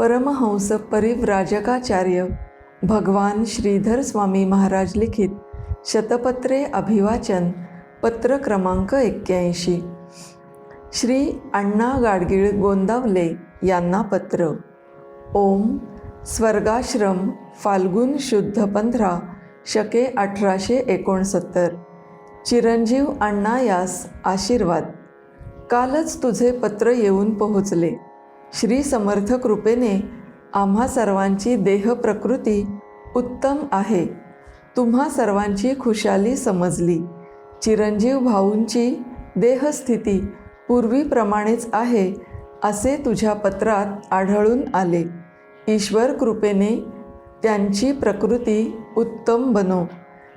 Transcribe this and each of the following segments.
परमहंस परिव्राजकाचार्य भगवान श्रीधर स्वामी महाराज लिखित शतपत्रे अभिवाचन पत्र क्रमांक एक्क्याऐंशी. श्री अण्णा गाडगीळ गोंदावले यांना पत्र. ओम स्वर्गाश्रम फाल्गुन शुद्ध पंधरा शके अठराशे एकोणसत्तर. चिरंजीव अण्णा यास आशीर्वाद. कालच तुझे पत्र येऊन पोहोचले. श्री समर्थ कृपेने आम्हा सर्वांची देह प्रकृती उत्तम आहे. तुम्हा सर्वांची खुशाली समजली. चिरंजीव भाऊंची देहस्थिती पूर्वीप्रमाणेच आहे असे तुझ्या पत्रात आढळून आले. ईश्वर कृपेने त्यांची प्रकृती उत्तम बनो.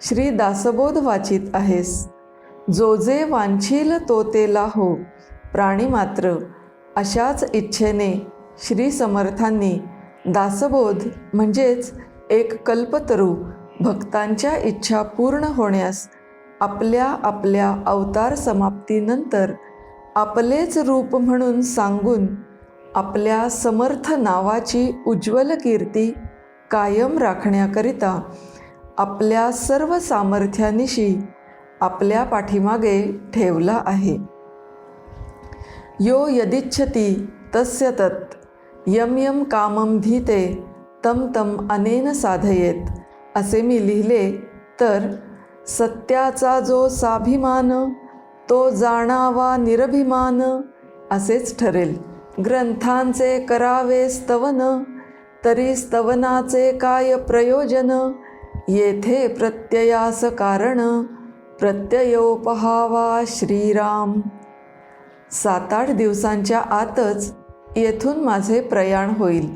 श्री दासबोध वाचित आहेस. जो जे वांछील तो ते लाहो. प्राणी मात्र अशाच इच्छेने श्री समर्थांनी दासबोध म्हणजेच एक कल्पतरू भक्तांच्या इच्छा पूर्ण होण्यास आपल्या आपल्या अवतार समाप्तीनंतर आपलेच रूप म्हणून सांगून आपल्या समर्थ नावाची उज्ज्वल कीर्ती कायम राखण्याकरिता आपल्या सर्व सामर्थ्यानिशी आपल्या पाठीमागे ठेवला आहे. यो यदिच्छति तस्य तत्। यम यम कामम धीते तम तम अनेन साधयेत। असे मी लिहिले तर सत्याचा जो साभिमान तो जाणावा निरभिमान असेच ठरेल। ग्रंथांचे करावे स्तवन तरी स्तवनाचे काय प्रयोजन? येथे प्रत्ययास कारण प्रत्ययोपहावा श्रीराम। सात आठ दिवसांच्या आतच येथून माझे प्रयाण होईल.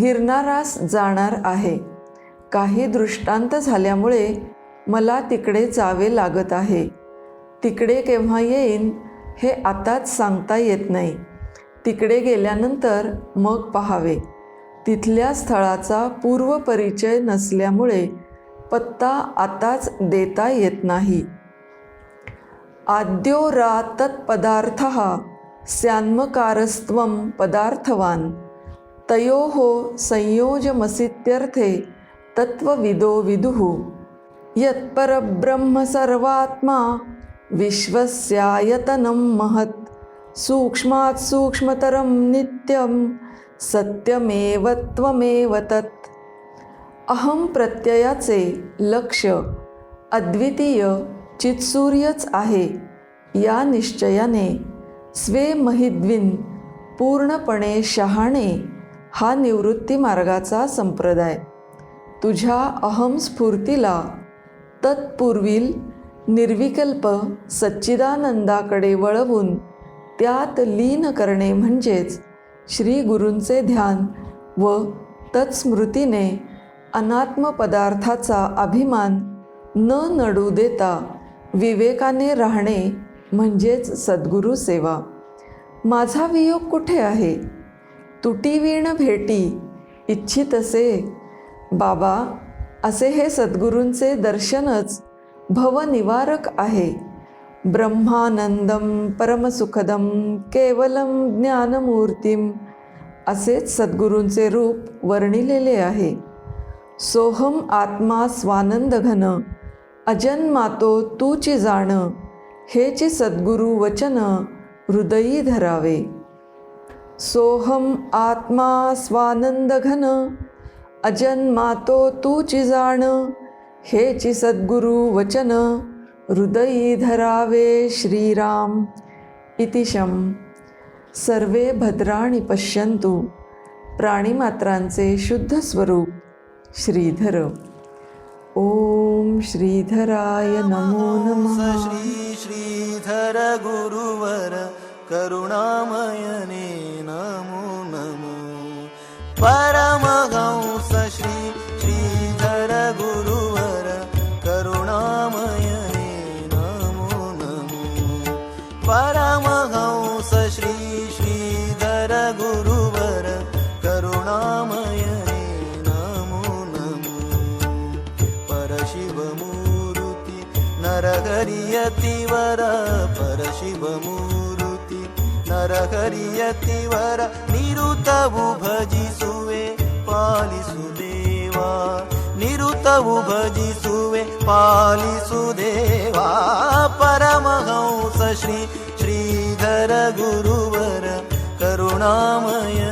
गिरनारास जाणार आहे. काही दृष्टांत झाल्यामुळे मला तिकडे जावे लागत आहे. तिकडे केव्हा येईन हे आताच सांगता येत नाही. तिकडे गेल्यानंतर मग पहावे. तिथल्या स्थळाचा पूर्वपरिचय नसल्यामुळे पत्ता आताच देता येत नाही. आद्यो रा स्यान्मकारस्त्वं पदार्थवान्। तयोः संयोजमसित्यर्थे तत्त्वविदो विदुः। यत्परब्रह्म सर्वात्मा विश्वस्यायतनं महत्। सूक्ष्मात् सूक्ष्मतरं नित्यं सत्यमेव त्वमेव तत्। अहम प्रत्ययाचे लक्ष अद्वितीय चित्सूर्यच आहे. या निश्चयाने स्वेमहिद्विन पूर्णपणे शहाणे हा निवृत्ती मार्गाचा संप्रदाय. तुझ्या अहम स्फूर्तीला तत्पूर्वील निर्विकल्प सच्चिदानंदाकडे वळवून त्यात लीन करणे म्हणजेच श्री गुरूंचे ध्यान व तत्स्मृतीने अनात्म पदार्थाचा अभिमान न नडू देता विवेकाने राहणे म्हणजेच सद्गुरू सेवा. माझा वियोग कुठे आहे? तुटीवीण भेटी इच्छित असे बाबा असे हे सद्गुरूंचे दर्शनच भवनिवारक आहे. ब्रह्मानंदम परमसुखदम केवलम ज्ञानमूर्तीम असेच सद्गुरूंचे रूप वर्णिलेले आहे. सोहम आत्मा स्वानंद घन अजन्मातो तूची जाणं हेचे सद्गुरु वचन हृदयी धरावे. सोहम आत्मा स्वानंद घन अजन्मातो तूची जाण हेची सद्गुरु वचन हृदयी धरावे श्रीराम. इतिशम सर्वे भद्राणि पश्यन्तु प्राणिमात्रांचे शुद्ध स्वरूप श्रीधर. ओम श्रीधराय नमो नमः। श्री श्रीधर गुरुवर करुणामयने नमो नमो। परमहंस श्री श्रीधर गुरुवर करुणामयने नमो नमो। परमहंस श्री श्रीधर गुरुवर करुणामयने नरहरियतिवर परशिवमूर्ति नरहरियतिवर निरुतवु भजिसुवे पालिसुदेवा निरुतवु भजिसुवे पालिसुदेवा परमहंस श्री श्रीधर गुरुवर करुणामयने